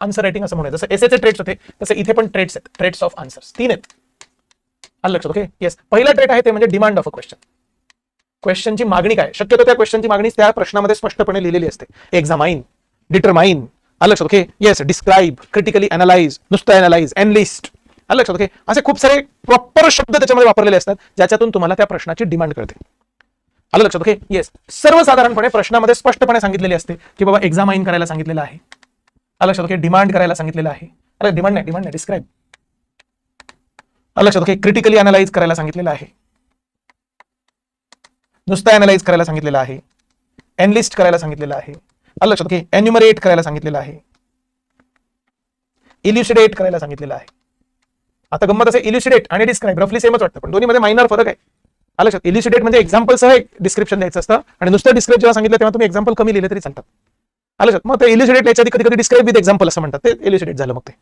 Answer writing असं म्हणूया जसं एसेचे ट्रेड्स होते तसं इथे पण ट्रेड्स आहेत. ट्रेड्स ऑफ आन्सर्स तीन आहेत. आलं लक्षात ओके येस पहिला ट्रेड आहे ते म्हणजे डिमांड ऑफ अ क्वेश्चन क्वेश्चनची मागणी काय? शक्यतो त्या क्वेश्चनची मागणी त्या प्रश्नामध्ये स्पष्टपणे लिहिलेली असते. एक्झामाइन डिटरमाइन आलं लक्षात okay yes describe critically analyse नुसतं अनालाइज एनलिस्ट आलं लक्षात ओके असे खूप सारे प्रॉपर शब्द त्याच्यामध्ये वापरलेले असतात ज्याच्यातून तुम्हाला त्या प्रश्नाची डिमांड कळते. आलं लक्षात ओके येस सर्वसाधारणपणे प्रश्नामध्ये स्पष्टपणे सांगितलेले असते की बाबा एक्झामाइन करायला सांगितलेलं आहे. लक्षात ओके डिमांड करायला सांगितलेलं आहे. अरे डिमांड नाही डिमांड नाही डिस्क्राईब लक्षात ओके क्रिटिकली अनालाइज करायला सांगितलेलं आहे. नुसतं अनालाइज करायला सांगितलेलं आहे. एनलिस्ट करायला सांगितलेलं आहे. लक्षात ओके एन्युमरेट करायला सांगितलेलं आहे. इल्युसिडेट करायला सांगितलेलं आहे. आता गंमत असे इल्युसिडेट आणि डिस्क्राईब रफली सेमच वाटतं पण दोन्हीमध्ये मायनर फरक आहे. लक्षात इल्युसिडेट म्हणजे एक्झाम्पलसह एक डिस्क्रिप्शन द्यायचं असतं आणि नुसतं डिस्क्राईब जेव्हा सांगितलं तेव्हा तुम्ही एक्झाम्पल कमी लिहिले तरी चालतात. आलं लक्षात? मग ते इल्युसिडेट याच्या कधी कधी डिस्क्राईब विथ एक्झाम्पल असं म्हणतात. ते इल्युसिडेट झालं मग ते.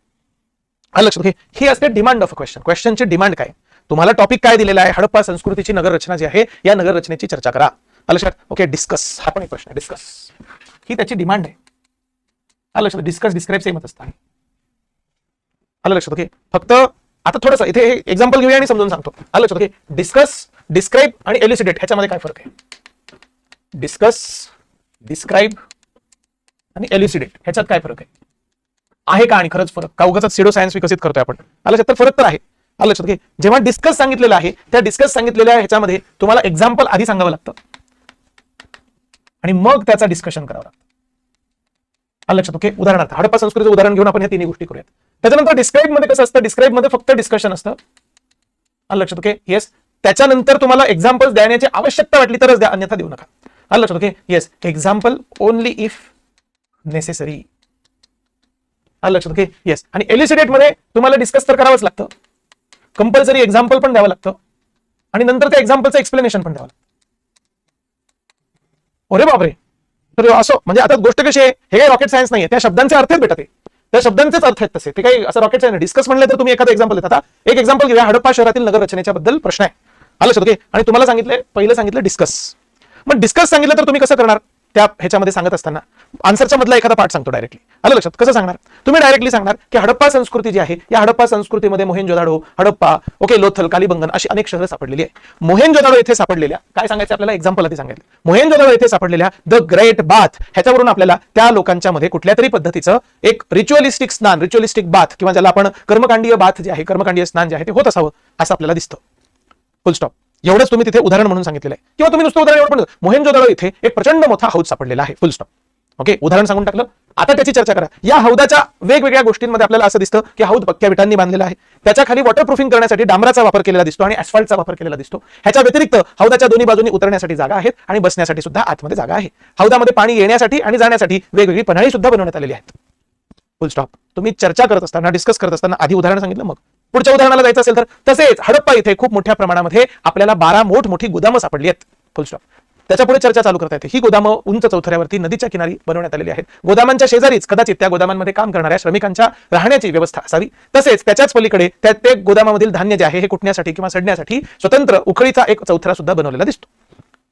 आलं लक्षात? ओके ही असते डिमांड ऑफ क्वेश्चन क्वेश्चनची डिमांड काय? तुम्हाला टॉपिक काय दिलेला आहे? हडप्पा संस्कृतीची नगर रचना जी आहे या नगर रचनेची चर्चा करा. आलं लक्षात? ओके डिस्कस हा पण एक प्रश्न आहे. डिस्कस ही त्याची डिमांड आहे. आलं लक्षात? डिस्कस डिस्क्राईब सेमच असतं. आलं लक्षात? ओके फक्त आता थोडंसं इथे एक्झाम्पल घेऊया आणि समजून सांगतो. आलं लक्षात? ओके डिस्कस डिस्क्राईब आणि एल्युसिडेट ह्याच्यामध्ये काय फरक आहे? डिस्कस डिस्क्राईब आणि एल्युसिडेट ह्याच्यात काय फरक आहे? आहे का आणि खरंच फरक? का उगाच सिडो सायन्स विकसित करतोय आपण? आलं लक्षात? तर फरक तर आहे. आलं लक्षात? जेव्हा डिस्कस सांगितलेलं आहे त्या डिस्कस सांगितलेल्या ह्याच्यामध्ये तुम्हाला एक्झाम्पल आधी सांगावं लागतं. आणि मग त्याचा डिस्कशन करावं लागतं. आलं लक्षात? ओके. उदाहरणार्थ हडप्पा संस्कृतीचं उदाहरण घेऊन आपण या तिन्ही गोष्टी करूयात. त्याच्यानंतर डिस्क्राईबमध्ये कसं असतं? डिस्क्राईबमध्ये फक्त डिस्कशन असतं. आलं लक्षात? ओके. येस त्याच्यानंतर तुम्हाला एक्झाम्पल्स देण्याची आवश्यकता वाटली तरच द्या. अन्यथा देऊ नका. आलं लक्षात? Okay. Yes example only if necessary आलं लक्षात ओके येस आणि एलिसिडेटमध्ये तुम्हाला डिस्कस तर करावंच लागतं. कंपल्सरी एक्झाम्पल पण द्यावं लागतं. आणि नंतर त्या एक्झाम्पलचं एक्सप्लेनेशन पण द्यावं लागतं. अरे बापरे. तर असं म्हणजे आता गोष्ट कशी आहे हे काही रॉकेट सायन्स नाहीये. त्या शब्दांचे अर्थ आहेत बेटा ते. त्या शब्दांचेच अर्थ आहेत तसे. ते काही असं रॉकेट सायन्स डिस्कस म्हणलं तर तुम्ही एखादं एक्झाम्पल देता. आता एक एक्झाम्पल घेऊया. हडप्पा शहरातील नगर रचनेच्या बद्दल प्रश्न आहे. आलं शोधके ओके आणि तुम्हाला सांगितलं पहिलं सांगितलं डिस्कस मग डिस्कस सांगितलं तर तुम्ही कसं करणार? त्या ह्याच्यामध्ये सांगत असताना. आन्सरच्या मधला एखादा पाठ सांगतो डायरेक्टली आलं लक्षात? कसं सांगणार? तुम्ही डायरेक्टली सांगणार की हडप्पा संस्कृती जी आहे या हडप्पा संस्कृतीमध्ये मोहेंजोदाडो हडप्पा ओके लोथल कालीबंगन अशी अनेक शहरं सापडलेली आहे मोहेंजोदाडो येथे सापडलेल्या काय सांगायचं आपल्याला? एक्झाम्पल आधी सांगायचं. मोहेंजोदाडो येथे सापडलेल्या द ग्रेट बाथ ह्याच्यावरून आपल्याला त्या लोकांच्या मध्ये कुठल्या तरी पद्धतीचं एक रिच्युअलिस्टिक स्नान रिच्युअलिस्टिक बाथ किंवा ज्याला आपण कर्मकांडीय बाथ जे आहे कर्मकांडीय स्नान जे आहे ते होत असावं असं आपल्याला दिसतं. फुल स्टॉप एवढंच तुम्ही तिथे उदाहरण म्हणून सांगितलेलं आहे. किंवा तुम्ही नुसतं उदाहरण एवढं इथे एक प्रचंड मोठा हौद सापडलेला आहे. फुल स्टॉप ओके उदाहरण सांगून टाकलं. आता त्याची चर्चा करा. या हौदाच्या वेगवेगळ्या गोष्टींमध्ये आपल्याला असं दिसतं की हौद पक्क्या विटांनी बांधलेला आहे. त्याच्याखाली वॉटरप्रूफिंग करण्यासाठी डांबराचा वापर केलेला दिसतो आणि ऍस्फाल्टचा वापर केलेला दिसतो. ह्याच्या व्यतिरिक्त हौदाच्या दोन्ही बाजूनी उतरण्यासाठी जागा आहेत आणि बसण्यासाठी सुद्धा आतमध्ये जागा आहे. हौदामध्ये पाणी येण्यासाठी आणि जाण्यासाठी वेगवेगळी पन्हाळी सुद्धा बनवण्यात आलेली आहेत. फुल स्टॉप तुम्ही चर्चा करत असताना डिस्कस करत असताना आधी उदाहरण सांगितलं मग. पुढच्या उदाहरणाला जायचं असेल तर तसेच हडप्पा इथे खूप मोठ्या प्रमाणामध्ये आपल्याला बारा मोठ मोठी सापडली आहेत. फुल स्टॉप त्याच्या पुढे चर्चा चालू करता येते. ही गोदामं उंच चौथऱ्यावरती नदीच्या किनारी बनवण्यात आलेली आहेत गोदामांच्या शेजारीच कदाचित त्या गोदामांमध्ये काम करणाऱ्या श्रमिकांच्या राहण्याची व्यवस्था असावी. तसेच त्याच्याच पलीकडे त्या ते गोदामामधील धान्य जे आहे हे कुटण्यासाठी किंवा सडण्यासाठी स्वतंत्र उखळीचा एक चौथरा सुद्धा बनवलेला दिसतो.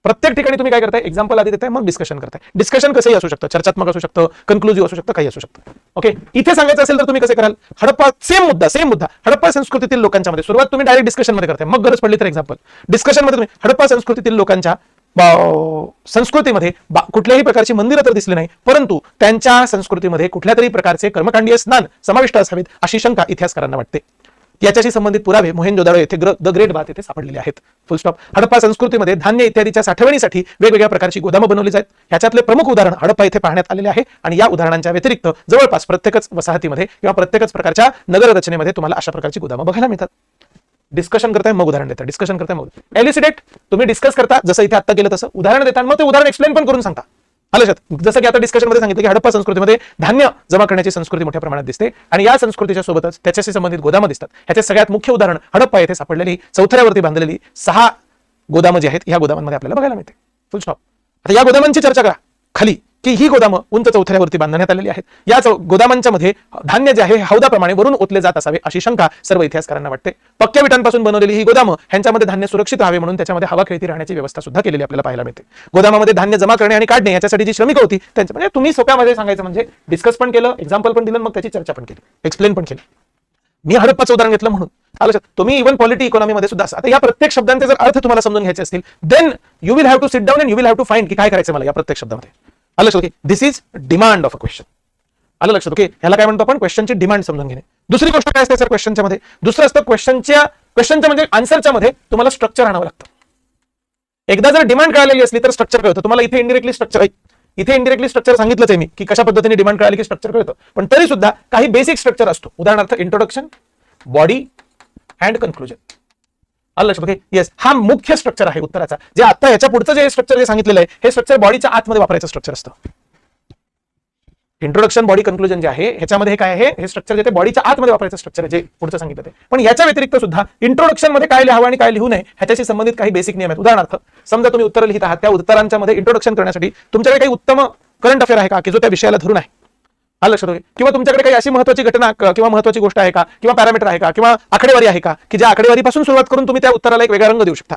प्रत्येक ठिकाणी तुम्ही काय करताय? एक्झाम्पल आधी देताय मग डिस्कशन करताय. डिस्कशन कसंही असू शकतं चर्चात्मक असू शकतं कन्क्लुझिव्ह असू शकतं काही असू शकतं. ओके इथे सांगायचं असेल तर तुम्ही कसे कराल? हडप्पा सेम मुद्दा सेम मुद्दा. हडप्पा संस्कृतीतील लोकांच्या मध्ये सुरुवात तुम्ही डायरेक्ट डिस्कशनमध्ये करताय. मग गरज पडली तर एक्झाम्पल डिस्कशनमध्ये तुम्ही हडप्पा संस्कृतीतील लोकांच्या संस्कृतीमध्ये बा- कुठल्याही प्रकारची मंदिरं तर दिसली नाही परंतु त्यांच्या संस्कृतीमध्ये कुठल्या तरी प्रकारचे कर्मकांडीय स्नान समाविष्ट असावेत अशी शंका इतिहासकारांना वाटते. याच्याशी संबंधित पुरावे मोहेंजोदाडो येथे ग्र- द ग्रेट बाथ येथे सापडलेले आहेत. फुल स्टॉप हडप्पा संस्कृतीमध्ये धान्य इत्यादीच्या साठवणीसाठी वेगवेगळ्या प्रकारची गोदामं बनवली जात ह्याच्यातले प्रमुख उदाहरण हडप्पा इथे पाहण्यात आलेले आहे आणि या उदाहरणांच्या व्यतिरिक्त जवळपास प्रत्येकच वसाहतीमध्ये किंवा प्रत्येकच प्रकारच्या नगर रचनेमध्ये तुम्हाला अशा प्रकारची गोदामं बघायला मिळतात. डिस्कशन करताय मग उदाहरण देता. डिस्कशन करताय मग एलिसिडेट तुम्ही डिस्कस करता जसं इथे आता केलं तसं. उदाहरण देता मग ते उदाहरण एक्सप्लेन पण करून सांगता. आलं जसं की आता डिस्कशनमध्ये सांगितलं की हडप्पा संस्कृतीमध्ये धान्य जमा करण्याची संस्कृती मोठ्या प्रमाणात दिसते. आणि या संस्कृतीच्या सोबतच त्याच्याशी संबंधित गोदामं दिसतात. ह्याचे सगळ्यात मुख्य उदाहरण हडप्पा येथे सापडलेली चौथऱ्यावरती बांधलेली सहा गोदामं जी आहेत या गोदामांमध्ये आपल्याला बघायला मिळते. फुल स्टॉप आता या गोदामांची चर्चा करा. खाली. की ही गोदामं उंच चौथऱ्यावरती बांधण्यात आलेली आहेत. या गोदामांच्या मध्ये धान्य जे आहे हौदाप्रमाणे वरून ओतले जात असावे अशी शंका सर्व इतिहासकारांना वाटते. पक्क्या विटांपासून बनवलेली ही गोदामं ह्यांच्यामध्ये धान्य सुरक्षित राहावे म्हणून त्याच्यामध्ये हवा खेळती राहण्याची व्यवस्था सुद्धा केलेली आपल्याला पाहायला मिळते. गोदामामध्ये धान्य जमा करणे आणि काढणे याच्यासाठी जी श्रमिक होती त्यांच्या म्हणजे तुम्ही सोप्यामध्ये सांगायचं म्हणजे डिस्कस पण केलं एक्झाम्पल पण दिलं मग त्याची चर्चा पण केली. एक्सप्लेन पण केली. मी हडप्पाचं उदाहरण घेतलं म्हणून. आलं तुम्ही इव्हन पॉलिटी इकॉनॉमीमध्ये सुद्धा आता या प्रत्येक शब्दांचे जर अर्थ तुम्हाला समजून घ्यायचे असतील then you will have to sit down and you will have to find की काय करायचं मला या प्रत्येक शब्दामध्ये. आलं लक्षात okay? This is demand of a question आलं लक्षात ओके? ह्याला काय म्हणतो आपण? क्वेश्चनची डिमांड समजून घेणे. दुसरी गोष्ट काय असते सर क्वेश्चनच्या मध्ये? दुसरं असतं क्वेश्चनच्या क्वेश्चनच्या म्हणजे आन्सरच्या मध्ये तुम्हाला स्ट्रक्चर आणावं लागतं. एकदा जर डिमांड कळालेली असली तर स्ट्रक्चर कळतं. तुम्हाला इथे इंडिरेक्टली स्ट्रक्चर इथे इंडिरेक्टली स्ट्रक्चर सांगितलंच आहे मी की कशा पद्धतीने डिमांड कळाली की स्ट्रक्चर कळतं. पण तरी सुद्धा काही बेसिक स्ट्रक्चर असतो. उदाहरणार्थ इंट्रोडक्शन बॉडी अँड कन्क्लुजन आलं येस हा मुख्य स्ट्रक्चर आहे उत्तराचा. जे आता याच्या पुढचं जे स्ट्रक्चर जे सांगितलेलं आहे हे स्ट्रक्चर बॉडीच्या आतमध्ये वापरायचं स्ट्रक्चर असतं. इंट्रोडक्शन बॉडी कन्क्लुजन जे आहे ह्याच्यामध्ये हे काय आहे? हे स्ट्रक्चर जे ते बॉडीच्या आतमध्ये वापरायचं स्ट्रक्चर आहे जे पुढचं सांगितलं ते. पण याच्या व्यतिरिक्त सुद्धा इंट्रोडक्शनमध्ये काय लिहावं आणि काय लिहू नये ह्याच्याशी संबंधित काही बेसिक नियम आहेत. उदाहरणार्थ समजा तुम्ही उत्तर लिहित आहात त्या उत्तरांच्या मध्ये इंट्रोडक्शन करण्यासाठी तुमच्याकडे काही उत्तम करंट अफेअर आहे का की जो त्या विषयाला धरून आहे? हा लक्षात होईल किंवा तुमच्याकडे काही अशी महत्वाची घटना किंवा महत्वाची गोष्ट आहे का? किंवा पॅरामीटर आहे का? किंवा आकडेवारी आहे का? की ज्या आकडेवारीपासून सुरुवात करून तुम्ही त्या उत्तराला एक वेगळा रंग देऊ शकता.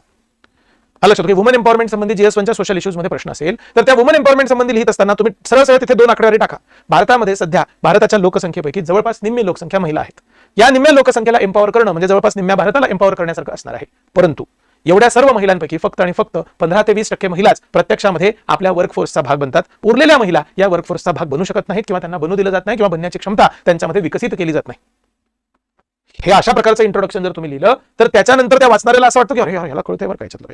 हा लक्षात वुमन एम्पॉवरमेंट संबंधी जीएस वनच्या सोशल इश्यूजमध्ये प्रश्न असेल तर त्या वुमन एम्पॉवरमेंट संबंधी लिहित असताना तुम्ही सरळ सरळ तिथे दोन आकडेवारी टाका. भारतामध्ये सध्या भारताच्या लोकसंख्येपैकी जवळपास निम्मी लोकसंख्या महिला आहेत. या निम्म्या लोकसंख्येला एम्पॉवर करणं म्हणजे जवळपास निम्म्या भारताला एम्पॉवर करण्यासारखं असणार आहे. परंतु एवढ्या सर्व महिलांपैकी फक्त आणि फक्त पंधरा ते वीस टक्के महिलाच प्रत्यक्षामध्ये आपल्या वर्कफोर्सचा भाग बनतात. उरलेल्या महिला या वर्कफोर्सचा भाग बनू शकत नाहीत किंवा त्यांना बनू दिलं जात नाही किंवा बनण्याची क्षमता त्यांच्यामध्ये विकसित केली जात नाही. हे अशा प्रकारचं इंट्रोडक्शन जर तुम्ही लिहिलं तर त्याच्यानंतर त्या वाचणाऱ्याला असं वाटतं की अरे ह्याला याला कळतंय बरं काय चाललं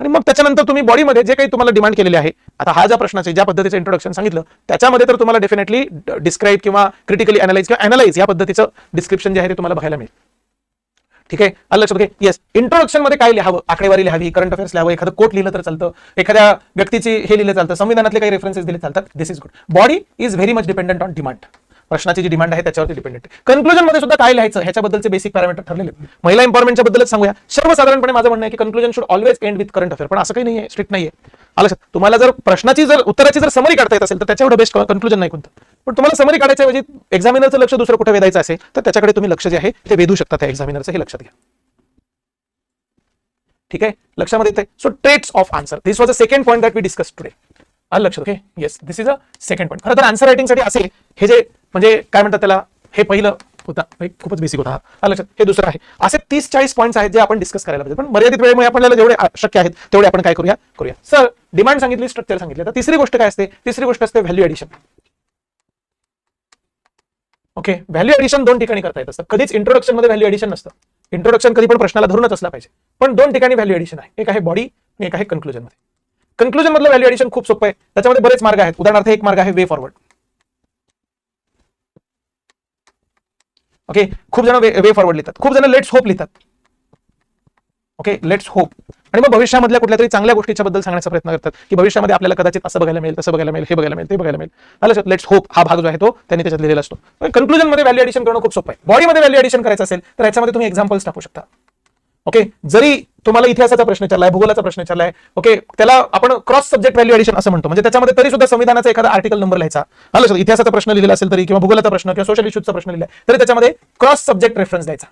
आणि मग त्याच्यानंतर तुम्ही बॉडीमध्ये जे काही तुम्हाला डिमांड केलेले आहे आता हा ज्या प्रश्नाचे ज्या पद्धतीचं इंट्रोडक्शन सांगितलं त्याच्यामध्ये तर तुम्हाला डेफिनेटली डिस्क्राईब किंवा क्रिटिकली अनालाइज किंवा अनालाइज या पद्धतीचं डिस्क्रिप्शन जे आहे ते तुम्हाला बघायला मिळेल. ठीक आहे? आलं लक्षात? ओके येस इंट्रोडक्शनमध्ये काय लिहावं? आकडेवारी लिहावी करंट अफेअर्स लिहावं एखादं कोट लिहिलं तर चालतं एखाद्या व्यक्तीची हे लिहिलं चालतं संविधानातले काही रेफरन्सेस दिले चालतात. This is good body is very much dependent on demand प्रश्नाची जी डिमांड आहे त्याच्यावरती डिपेंडेंट कन्क्लुजनमध्ये सुद्धा काय लिहायचं? ह्याच्याबद्दलचे बेसिक पॅरामीटर ठरलेले महिला एम्पॉवरमेंटच्या बद्दलच सांगूया. सर्वसाधारणपणे माझं म्हणणं आहे की conclusion should always end with current affair पण असं काही नाही स्ट्रिक्ट नाहीये. आलं तुम्हाला जर प्रश्नाची जर उत्तराची जर समरी काढता येत असेल तर त्याच्यावर बेस्ट कन्क्लुजन नाही कोणतं. पण तुम्हाला समरी काढायच्या ऐवजी एक्झामिनरचं लक्ष दुसरं कुठे वेधायचं असेल तर त्याच्याकडे तुम्ही लक्ष जे आहे ते वेधू शकता त्या एक्झामिनरचं हे लक्षात घ्या. ठीक आहे? लक्षामध्ये येते so traits of answer this was a second point that we discuss today आलं लक्षात? Okay yes this is a second point खरं तर आन्सर रायटिंगसाठी असे हे जे म्हणजे काय म्हणतात त्याला? हे पहिलं होता. खूपच बेसिक होता. हा. लक्षात. हे दुसरं आहे. असे तीस चाळीस पॉईंट्स आहेत जे आपण डिस्कस करायला पाहिजे. पण मर्यादित वेळेमुळे आपल्याला जेवढे शक्य आहेत तेवढे आपण काय करूया? करूया. सर डिमांड सांगितली स्ट्रक्चर सांगितले. तर तिसरी गोष्ट काय असते? तिसरी गोष्ट असते value addition okay value addition दोन ठिकाणी करता येत असतं कधीच इंट्रोडक्शनमध्ये व्हॅल्यू एडिशन नसतं. इंट्रोडक्शन कधी पण प्रश्नाला धरूनच असला पाहिजे. पण दोन ठिकाणी व्हॅल्यू एडिशन आहे. एक आहे बॉडी आणि एक आहे कन्क्लुजनमध्ये. कन्क्लुजन मधलं व्हॅल्यू एडिशन खूप सोपं आहे. त्याच्यामध्ये बरेच मार्ग आहेत. उदाहरणार्थ एक मार्ग आहे वे फॉरवर्ड ओके खूप जण वे फॉरवर्ड लिहितात. खूप जण लेट्स होप लिहितात. ओके लेट्स होप आणि मग भविष्यामधल्या कुठल्या तरी चांगल्या गोष्टीच्या बद्दल सांगण्याचा प्रयत्न करतात की भविष्यामध्ये आपल्याला कदाचित असं बघायला मिळेल तसं बघायला मिळेल हे बघायला मिळेल ते बघायला मिळेल. आलं लेट्स होप हा भाग जो आहे तो त्यांनी त्याच्यात लिहिलेला असतो. कन्क्लुजनमध्ये व्हॅल्यू एडिशन करणं खूप सोपं आहे. बॉडीमध्ये व्हॅल्यू एडिशन करायचं असेल तर याच्यामध्ये तुम्ही एक्झाम्पल्स टाकू शकता. ओके जरी तुम्हाला इतिहासाचा प्रश्न विचारलाय भूगोलाचा प्रश्न विचारलाय ओके त्याला आपण क्रॉस सब्जेक्ट व्हॅल्यू एडिशन असं म्हणतो. म्हणजे त्याच्यामध्ये तरी सुद्धा संविधानाचा एखादा आर्टिकल नंबर लिहायचा. आलं लक्षात? इतिहासाचा प्रश्न लिहिलेला असेल तरी किंवा भूगोलाचा प्रश्न किंवा सोशल इश्यूचा प्रश्न लिहिला तरी त्याच्यामध्ये क्रॉस सब्जेक्ट रेफरन्स द्यायचा.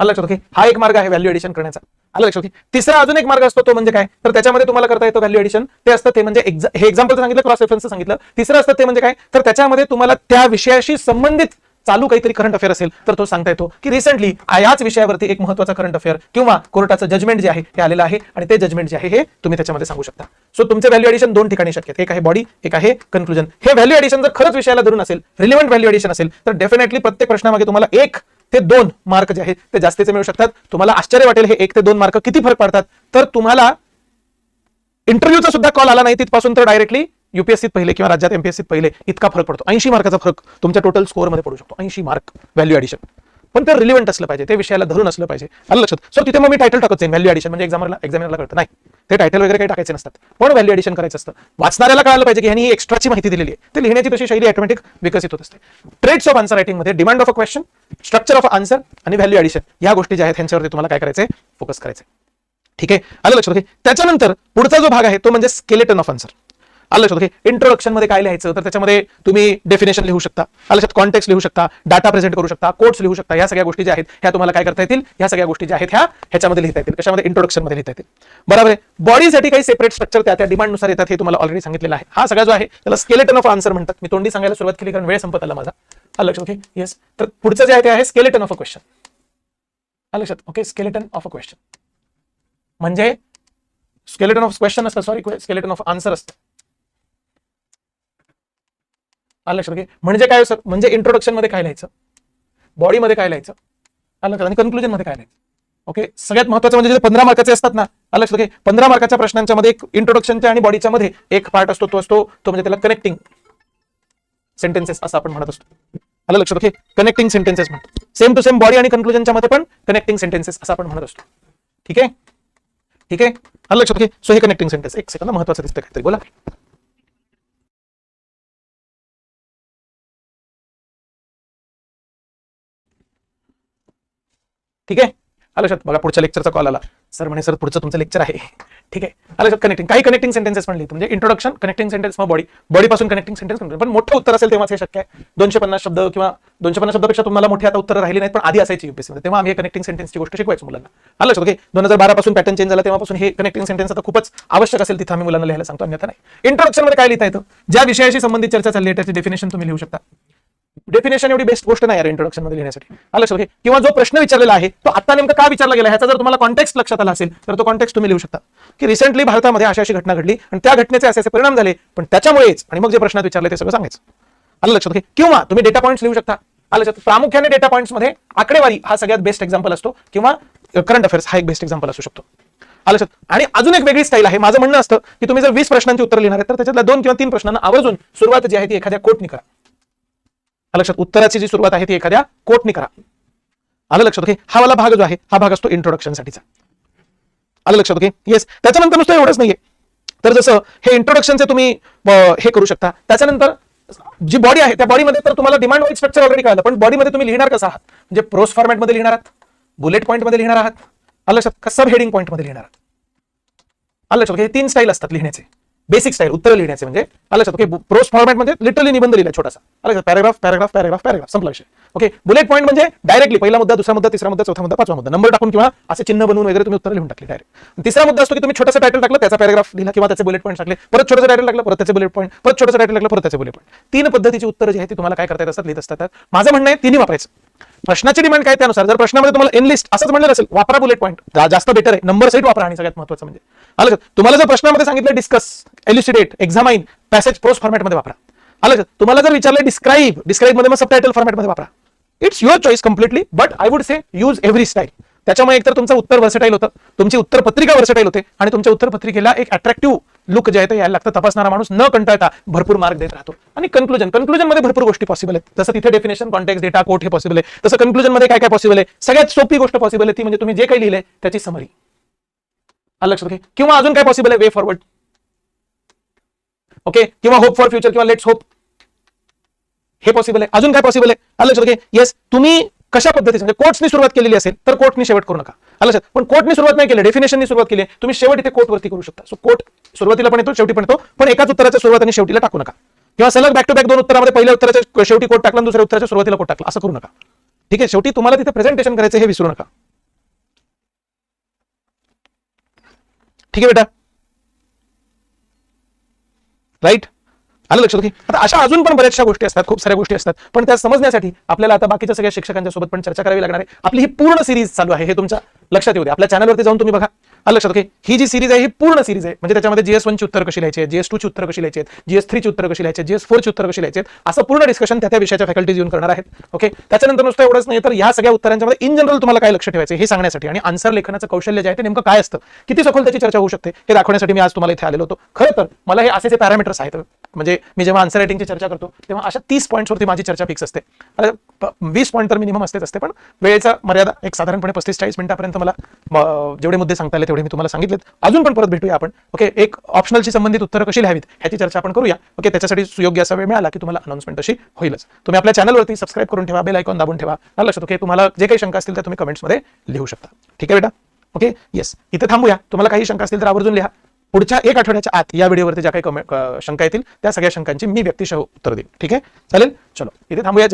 आलं लक्षात ओके हा एक मार्ग आहे व्हॅल्यू एडिशन करण्याचा. आलं लक्षात ओके तिसरा अजून एक मार्ग असतो तो म्हणजे काय? तर त्याच्यामध्ये तुम्हाला करता येतं व्हॅल्यू एडिशन ते असतं ते म्हणजे हे एक्झाम्पल सांगितलं क्रॉस रेफरन्स सांगितलं. तिसरं असतं ते म्हणजे काय? तर त्याच्यामध्ये तुम्हाला त्या विषयाशी संबंधित चालू काहीतरी करंट अफेअर असेल तर तो सांगता येतो की रिसेंटली याच विषयावरती एक महत्त्वाचा करंट अफेअर किंवा कोर्टाचं जजमेंट जे आहे हे आलेलं आहे आणि ते जजमेंट जे आहे हे तुम्ही त्याच्यामध्ये सांगू शकता. सो तुमचे व्हॅल्यू एडिशन दोन ठिकाणी शक्य आहेत. एक आहे बॉडी एक आहे कन्क्लुजन हे व्हॅल्यू एडिशन जर खरंच विषयाला धरून असेल रिलिव्हंट व्हॅल्यू एडिशन असेल तर डेफिनेटली प्रत्येक प्रश्नामागे तुम्हाला एक ते दोन मार्क जे आहेत ते जास्तीचे मिळू शकतात. तुम्हाला आश्चर्य वाटेल हे एक ते दोन मार्क किती फरक पडतात. तर तुम्हाला इंटरव्ह्यूचा सुद्धा कॉल आला नाही तिथपासून तर डायरेक्टली युपीएससीत पहिले किंवा राज्यात एमपीएससीत पहिले इतका फरक पडतो. ऐंशी मार्काचा फरक तुमच्या टोटल स्कोअरमध्ये पडू शकतो. ऐंशी मार्क व्हॅल्यू एडिशन पण ते रिलिव्हंट असलं पाहिजे. ते विषयाला धरून असलं पाहिजे. आलं लक्षात? सो तिथे मग मी टायटल टाकत जाईन. व्हॅल्यू एडिशन म्हणजे एक्झामला एक्झामिनरला कळतं. नाही. ते टायटल वगैरे काही टाकायचे नसतात. पण व्हॅल्यू एडिशन करायचं असतं. वाचणाऱ्याला कळालं पाहिजे की ह्यांनी एक्स्ट्राची माहिती दिलेली आहे. ते लिहिण्याची तशी शैली ऑटोमॅटिक विकसित होत असते. Traits of answer रायटिंगमध्ये demand of a question structure of answer आणि व्हॅल्यू एडिशन या गोष्टी ज्या आहेत ह्यांच्यावरती तुम्हाला काय करायचंय? फोकस करायचंय. ठीक आहे? आलं लक्षात? ओके त्याच्यानंतर पुढचा जो भाग आहे तो म्हणजे स्केलेटन ऑफ आन्सर आलं लक्षात ओके? इंट्रोडक्शनमध्ये काय लिहायचं? तर त्याच्यामध्ये तुम्ही डेफिनेशन लिहू शकता. आलं लक्षात कॉन्टेक्स्ट लिहू शकता. डाटा प्रेझेंट करू शकता. कोट्स लिहू शकता. या सगळ्या गोष्टी ज्या आहेत ह्या तुम्हाला काय करता येतील? ह्या सगळ्या गोष्टी ज्या आहेत ह्या ह्याच्यामध्ये लिहिता येतील. कशामध्ये? इंट्रोडक्शनमध्ये लिहिता येतील. बरोबर आहे? बॉडीसाठी काही सेपरेट स्ट्रक्चर त्या त्या डिमांडनुसार येतात हे तुम्हाला ऑलरेडी सांगितलेलं आहे. हा सगळा जो आहे त्याला स्केलेटन ऑफ आन्सर म्हणतात. मी तोंडी सांगायला सुरुवात केली कारण वेळ संपत आला माझा. लक्षात? ओके? येस तर पुढचं जे आहे ते आहे स्केलेटन ऑफ अ क्वेश्चन आलं लक्षात? Okay? Skeleton of a question म्हणजे स्केलेटन ऑफ क्वेश्चन असतं. सॉरी स्केलेटन ऑफ आन्सर असतं. आलं लक्षात. म्हणजे काय सर? म्हणजे इंट्रोडक्शनमध्ये काय लिहायचं? बॉडीमध्ये काय लिहायचं? आलं लक्षात. आणि कन्क्लुजनमध्ये काय लिहायचं? ओके? सगळ्यात महत्वाचं म्हणजे जे पंधरा मार्काचे असतात ना आलं लक्षात. पंधरा मार्काच्या प्रश्नांच्या मध्ये एक इंट्रोडक्शनच्या आणि बॉडीच्या मध्ये एक पार्ट असतो तो असतो तो म्हणजे त्याला कनेक्टिंग सेंटेन्सेस असं आपण म्हणत असतो. आलं लक्षात. ओके? कनेक्टिंग सेंटेन्सेस म्हणतो. सेम टू सेम बॉडी आणि कन्क्लुजनच्या मध्ये पण कनेक्टिंग सेंटेन्सेस असं आपण म्हणत असतो. ठीक आहे? ठीक आहे? आलं लक्षात. ओके? सो हे कनेक्टिंग सेंटेन्स एक सेकंद महत्वाचं दिसतं काहीतरी. बोला. ठीक आहे? आलं लक्षात बघा पुढच्या लेक्चरचा कॉल आला. सर म्हणे सर पुढचं तुमचं लेक्चर आहे. ठीक आहे? आलं लक्षात कनेक्टिंग काही कनेक्टिंग सेंटेन्सेस पण म्हणजे इंट्रोडक्शन कनेक्टिंग सेंटेन्स मग बॉडी बॉडीपासून कनेक्टिंग सेंटेन्स पण मोठं उत्तर असेल तेव्हाच हे शक्य आहे. दोनशे पन्नास शब्द किंवा दोनशे पन्नास शब्दापेक्षा तुम्हाला मोठी आता उत्तर राहिली नाहीत पण आधी असायची युपीएससी मध्ये. तेव्हा आम्ही कनेक्टिंग सेंटेन्सची गोष्ट शिकवायची मुलांना. आलं लक्षात ओके दोन हजार बारा पासून पॅटर्न चेंज झाला तेव्हापासून हे कनेक्टिंग सेंटेन्स आता खूपच आवश्यक असेल तिथं आम्ही मुलांना लिहायला सांगतो. अन्यथा नाही. इंट्रोडक्शनमध्ये काय लिहिता येतं? ज्या विषयाशी संबंधित चर्चा चालली आहे त्याची डेफिनेशन तुम्ही लिहू शकता. डेफिनेशन एवढी बेस्ट गोष्ट नाही यार इंट्रोडक्शनमध्ये लिहिण्यासाठी. आलं लक्षात? ओके किंवा जो प्रश्न विचारलेला आहे तो आता नेमका का विचारला गेला ह्याचा जर तुम्हाला कॉन्टेक्स्ट लक्षात आला असेल तर तो कॉन्टेक्स्ट तुम्ही लिहू शकता. की रिसेंटली भारतामध्ये अशी अशी घटना घडली आणि त्या घटनेचे असे असे परिणाम झाले पण त्याच्यामुळेच आणि मग जे प्रश्नात विचारले ते सगळं सांगायचं. आलं लक्षात? ओके किंवा तुम्ही डेटा पॉईंट्स लिहू शकता. आलं लक्षात? प्रामुख्याने डेटा पॉईंट्समध्ये आकडेवारी हा सगळ्यात बेस्ट एक्झाम्पल असतो किंवा करंट अफेअर्स हा एक बेस्ट एक्झाम्पल असू शकतो. आलं आणि अजून एक वेगळी स्टाईल आहे. माझं म्हणणं असतं की तुम्ही जर वीस प्रश्नांची उत्तर लिहिणार आहे तर त्याच्यातल्या दोन किंवा तीन प्रश्नांना आवर्जून सुरुवात जी आहे ती एखाद्या कोटनी करा. लक्षात. उत्तराची जी सुरुवात आहे ती एखाद्या कोटनी करा. आलं लक्षात ओके हा वाला भाग जो आहे हा भाग असतो इंट्रोडक्शन साठीचा. आलं लक्षात ओके येस त्याच्यानंतर नुसतं एवढंच नाहीये. तर जसं हे इंट्रोडक्शनचे तुम्ही हे करू शकता. त्याच्यानंतर जी बॉडी आहे त्या बॉडीमध्ये तर तुम्हाला डिमांड वाईज स्ट्रक्चर ऑलरेडी कळलं. पण बॉडीमध्ये तुम्ही लिहिणार कसं आहात? म्हणजे प्रोस फॉर्मॅटमध्ये लिहिणार आहात? बुलेट पॉईंटमध्ये लिहिणार आहात? आलं लक्षात? का सब हेडिंग पॉईंटमध्ये लिहिणार आहात? आलं लक्षात ओके हे तीन स्टाईल असतात लिहिण्याचे. बेसिक स्टाईल उत्तर लिहिण्याचे म्हणजे आलं लक्षात? ओके प्रोस म्हणजे लिटरली निबंध लिहिला छोटासा. आलं पॅराग्राफ पॅराग्राफ पॅराग्राफ पॅराग्राफ संपला विषय ओके बुलेट पॉईंट म्हणजे डायरेक्टली पहिला मुद्दा दुसरा मुद्दा तिसरा मुद्दा चौथा मुद्दा पाचवा मुद्दा. नंबर टाकून किंवा असे चिन्ह बनवून वगैरे तुम्ही उत्तर लिहून टाकले डायरेक्ट तिसरा मुद्दा असतो की तुम्ही छोटासा टायटल टाकला त्याचा पॅराग्राफ लिहिला किंवा त्याचे बुलेट पॉईंट टाकले परत छोटासा टायटल टाकलं परत त्याचे बुलेट पॉईंट परत छोटासा टायटल टाकलं परत त्याचे बुलेट पॉईंट तीन पद्धतीची उत्तर जी आहे ती तुम्हाला काय करता येत असतात? लिहित असतात. माझं म्हणणं आहे तिन्ही वापरायचं. प्रश्नाची डिमांड काय त्यानुसार? जर प्रश्नामध्ये तुम्हाला एनलिस्ट असंच म्हणलं असेल वापरा बुलेट पॉईंट जास्त बेटर आहे. नंबर सेट वापरा आणि सगळ्यात महत्वाचं म्हणजे. आलं तुम्हाला जर प्रश्नामध्ये सांगितलं discuss elucidate examine passage prose फॉर्मॅटमध्ये वापरा. आलं तुम्हाला जर विचारलं डिस्क्राईब डिस्क्राईबमध्ये मग सबटायटल फॉर्मॅटमध्ये वापरा. It's your choice completely but I would say use every style त्याच्यामुळे एकतर तुमचं उत्तर वर्सटाईल होतं तुमची उत्तर पत्रिका वर्सटाईल होते आणि तुमच्या उत्तर पत्रिकेला एक अट्रॅक्टिव्ह लुक जे आहे ते यायला लागतं. तपासणारा माणूस न कंटाळता भरपूर मार्क देत राहतो. आणि कन्क्लुजन कन्क्लुजनमध्ये भरपूर गोष्टी पॉसिबल आहेत. जसं तिथे डेफिनेशन कॉन्टॅक्ट डेटा कोट हे पॉसिबल आहे. तसं कन्क्लुजनमध्ये काय काय पॉसिबल आहे? सगळ्यात सोपी गोष्ट पॉसिबल आहे ती म्हणजे तुम्ही जे काही लिहिलंय त्याची समरी लक्षात घे. किंवा अजून काय पॉसिबल आहे? वे फॉरवर्ड ओके किंवा होप फॉर फ्युचर किंवा लेट्स होप हे पॉसिबल आहे. अजून काय पॉसिबल आहे? आलं लक्षात घे. येस तुम्ही कशा पद्धतीने म्हणजे कोर्ट्सनी सुरुवात केलेली असेल तर कोर्टनी शेवट करू नका. आलं लक्षात. पण कोर्टनी सुरुवात नाही केली डेफिनेशननी सुरुवात केली तुम्ही शेवट इथे कोर्टवरती करू शकता. सो कोर्ट सुरुवातीला पण येतो शेवटी पण येतो पण एकाच उत्तराच्या सुरुवात आणि शेवटीला टाकू नका. किंवा सलग बॅक टू बॅक दोन उत्तरामध्ये पहिल्या उत्तराच्या शेवटी कोर्ट टाकला दुसऱ्या उत्तराच्या सुरुवातीला कोर्ट टाकला असं करू नका. ठीक आहे? शेवटी तुम्हाला तिथे प्रेझेंटेशन करायचं हे विसरू नका. ठीक आहे बेटा. राईट आलं लक्षात? की आता अशा अजून पण बऱ्याचशा गोष्टी असतात खूप साऱ्या गोष्टी असतात. पण त्या समजण्यासाठी आपल्याला आता बाकीच्या सगळ्या शिक्षकांच्या सोबत पण चर्चा करावी लागणार आहे. आपली ही पूर्ण सिरीज चालू आहे हे तुमच्या लक्षात येऊ दे. आपल्या चॅनलवरती जाऊन तुम्ही बघा. लक्षात ओके ही जी सिरीज आहे ही पूर्ण सिरीज आहे. म्हणजे त्याच्यामध्ये जीएस ची उत्तर कशी लिहायची जीएस ची उत्तर कशी लिहायची जीएस ची उत्तर कशी लिहायची जीएस ची उत्तर कशी लिहायची असं पूर्ण डिस्कशन त्या त्या विषयाच्या फॅकल्टीज येऊन करणार आहेत. ओके त्याच्यानंतर नुसतं एवढंच नाही तर या सगळ्या उत्तरांच्यामध्ये इन जनरल तुम्हाला काय लक्ष ठेवायचं हे सांगण्यासाठी आणि आन्सर लेखनाचं कौशल्य जे आहे ते नेमकं काय असतं? किती सखोल त्याची चर्चा होऊ शकते? हे दाखवण्यासाठी मी आज तुम्हाला इथे आलेलो होतो. खरं तर मला हे असे पॅरामीटर्स आहेत म्हणजे मी जेव्हा आन्सर रायटिंगची चर्चा करतो तेव्हा अशा तीस पॉईंट्सवरती माझी चर्चा फिक्स असते. वीस पॉईंट तर मिनिमम असतेच असते पण वेळेचा मर्यादा एक साधारणपणे पस्तीस चाळीस मिनिटापर्यंत मला जेवढे मुद्दे सांगता आले तेवढे मी तुम्हाला सांगितलेत. अजून पण परत भेटूया आपण. ओके एक ऑप्शनलशी संबंधित उत्तरं कशी लिहावीत? ह्याची चर्चा आपण करूया. ओके त्याच्यासाठी सुयोग्य असा वेळ मिळाला की तुम्हाला अनाउन्समेंट अशी होईलच. तुम्ही आपल्या चॅनलवरती सबस्क्राईब करून ठेवा बेल आयकॉन दाबून ठेवा. लक्षात ओके तुम्हाला जे काही शंका असतील त्या तुम्ही कमेंट्समध्ये लिहू शकता. ठीक आहे बेटा? ओके येस इथे थांबूया. तुम्हाला काही शंका असतील तर आवर्जून लिहा. पुढच्या एक आठवड्याच्या आत या व्हिडिओवरती ज्या काही कमेंट शंका येतील त्या सगळ्या शंकांची मी व्यक्तिशः उत्तर देईन. ठीक आहे? चालेल? चलो. इथे थांबूया.